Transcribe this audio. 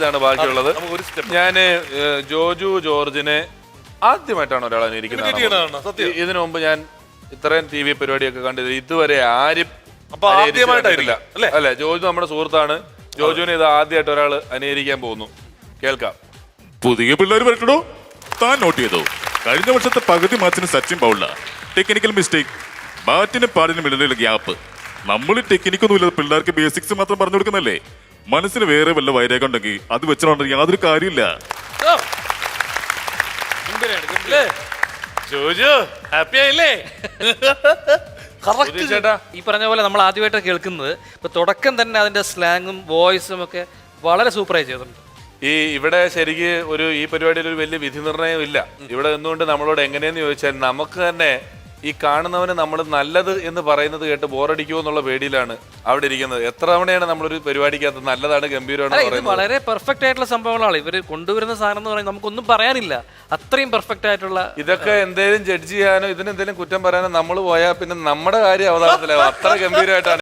സാധ്യതയാണ് ബാക്കിയുള്ളത്. നമുക്ക് ഒരു സ്റ്റെപ്പ് ഞാൻ ജോജു ജോർജിനെ ആദ്യമായിട്ടാണ് ഒരാൾ അനുകരിക്കുന്നത് സത്യം. ഇതിനു മുമ്പ് ഞാൻ ഇത്രയും ടി വി പരിപാടിയൊക്കെ കണ്ടത് ഇതുവരെ ആരും അല്ലേ? അല്ലേ ജോജു നമ്മുടെ സുഹൃത്താണ്. ജോജുവിനെ ഇത് ആദ്യമായിട്ട് ഒരാൾ അനുകരിക്കാൻ പോകുന്നു. കേൾക്കാം. പുതിയ പിള്ളേർ വരട്ടോ താൻ നോട്ട് ചെയ്തു. കഴിഞ്ഞ വർഷത്തെ പകുതി മാച്ചിന് സച്ചിൻ ബൗള ടെക്നിക്കൽ മിസ്റ്റേക്ക് ബാറ്റിനും പാടിനും ഇടയിലുള്ള ഗ്യാപ്പ് നമ്മൾ ടെക്നിക്കൊന്നും ഇല്ലാതെ പിള്ളേർക്ക് ബേസിക്സ് മാത്രം പറഞ്ഞു കൊടുക്കുന്നല്ലേ മനസ്സിന് വേറെ വല്ല വൈരാഗ്യം ഉണ്ടെങ്കിൽ അത് വെച്ചിട്ടുണ്ടെങ്കിൽ യാതൊരു കാര്യമില്ല. അല്ലേ? ജോജു ഹാപ്പി ആയില്ലേ? സുധീഷ് ചേട്ടാ ഈ പറഞ്ഞ പോലെ നമ്മൾ ആദ്യമായിട്ട് കേൾക്കുന്നത്. ഇപ്പൊ തുടക്കം തന്നെ അതിന്റെ സ്ലാങ്ങും വോയിസും ഒക്കെ വളരെ സൂപ്പറായി ചെയ്തിട്ടുണ്ട് ഈ ഇവിടെ ശരിക്ക് ഒരു ഈ പരിപാടിയിൽ ഒരു വലിയ വിധി നിർണയം ഇല്ല ഇവിടെ നിന്നുകൊണ്ട് നമ്മളോട് എങ്ങനെയെന്ന് ചോദിച്ചാൽ നമുക്ക് തന്നെ ഈ കാണുന്നവന് നമ്മൾ നല്ലത് എന്ന് പറയുന്നത് കേട്ട് ബോറടിക്കുമോ എന്നുള്ള പേടിയിലാണ് അവിടെ ഇരിക്കുന്നത്. എത്ര തവണയാണ് നമ്മളൊരു പരിപാടിക്കകത്ത് നല്ലതാണ് ഗംഭീരമാണ് വളരെ പെർഫെക്റ്റ് ആയിട്ടുള്ള സംഭവങ്ങളാണ്. ഇവർ കൊണ്ടുവരുന്ന സാധനം എന്ന് പറയുന്നത് നമുക്കൊന്നും പറയാനില്ല. അത്രയും പെർഫെക്റ്റ് ആയിട്ടുള്ള ഇതൊക്കെ എന്തെങ്കിലും ജഡ്ജ് ചെയ്യാനോ ഇതിനെന്തേലും കുറ്റം പറയാനോ നമ്മൾ പോയാൽ പിന്നെ നമ്മുടെ കാര്യം അവതാരത്തിലാവും അത്ര ഗംഭീരമായിട്ടാണ്